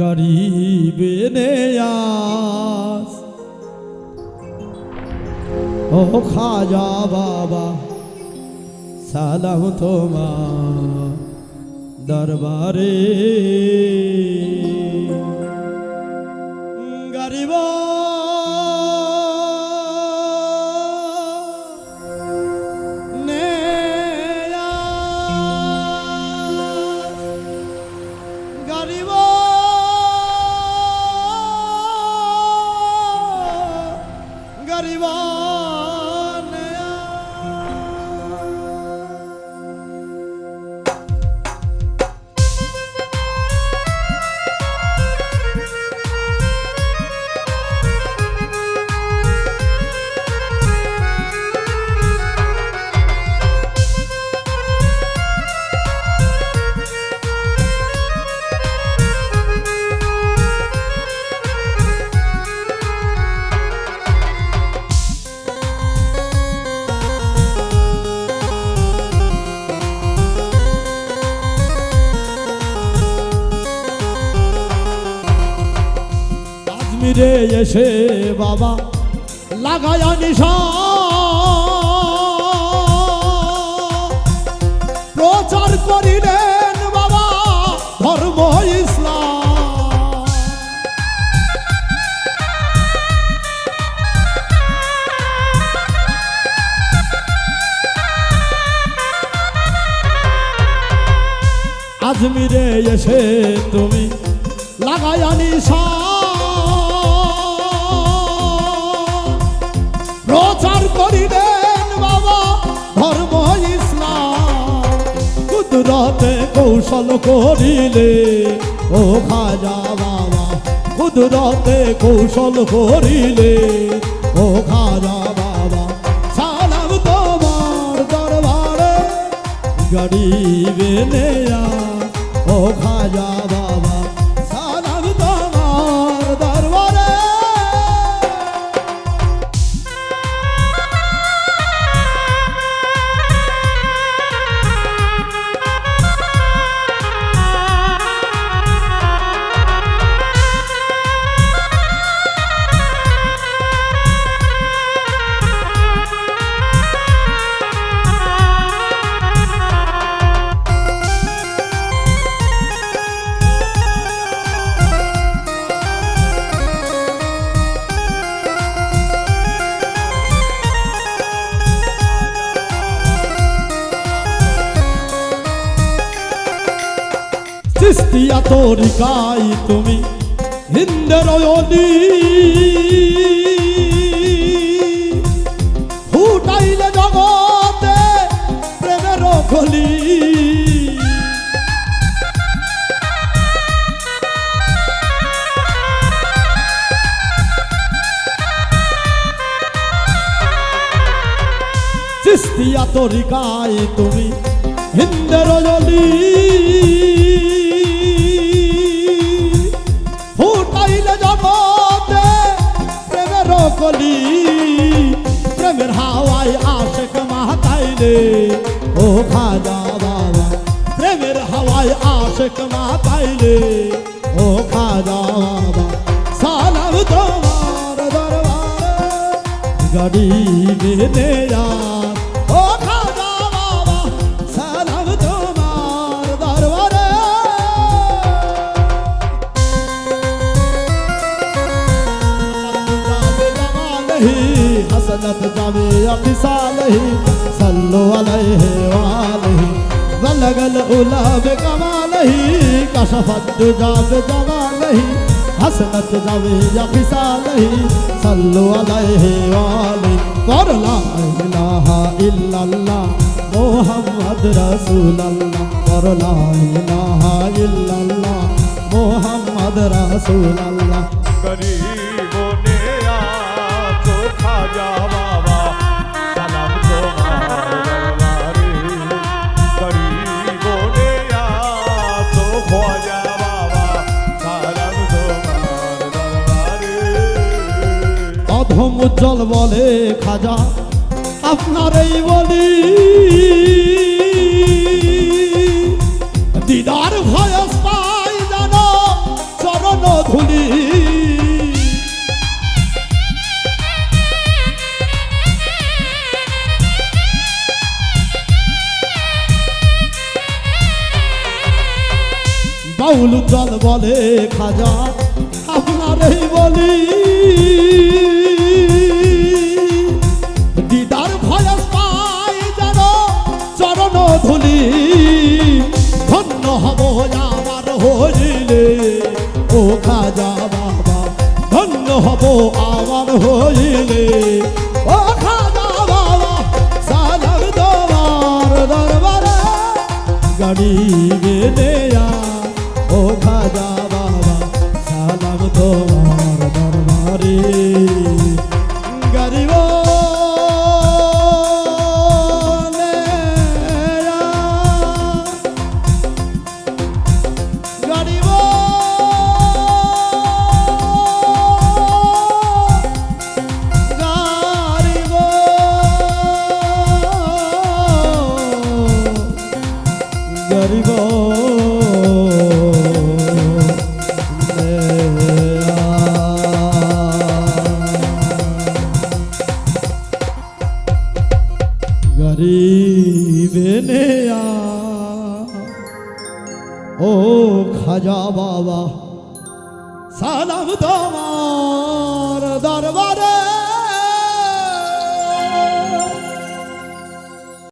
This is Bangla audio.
গরিবে নেয়াস ও খাজা বাবা সালাম তোমার দরবারে। গরিব আজমিরে এসে বাবা লাগায় নিশা প্রচার করিলেন বাবা ধর্ম আজমিরে এসে তুমি লাগায় নিশা কুদরতে কৌশল করিলে, ও খাজা বাবা কুদরতে কৌশল করিলে, ও খাজা বাবা, সালাম তোমার দরবারে গরিবে নেয়া ও খাজা সৃষ্টিয়া তরিকাই তুমি হিন্দের অলি ফুটাইলে জগতে প্রেমের খলি। সৃষ্টিয়া তরিকাই তুমি হিন্দের প্রেমের হাওয়ায় আশেক মাতাইলে। ও খাজা বাবা, প্রেমের হাওয়ায় আশেক মাতাইলে। ও খাজা বাবা, সালাম তোমার দরবারে। নেয়া ও جامع خصاله صلوا عليه وآله بلغ الأولى بكماله كشف الدجى بجماله حسنت جامع خصاله صلوا عليه وآله قر لا إله إلا الله محمد رسول الله قر لا إله إلا الله محمد رسول الله রহম উজ্জ্বল বলে খাজা আপনারই বলি। দিদার ভয়স পাই জানো চরণ ধুলি। বাউল জল বলে খাজা আপনারই বলি। চরণ ধুলি ধন্য হব আমার হইলে। ও খাজা বাবা, ধন্য হব আমার হইলে। ও খাজা বাবা, সালাম তোমার দরবারে, গাড়ি ও খাজা বাবা সালাম তোমার দরবারে।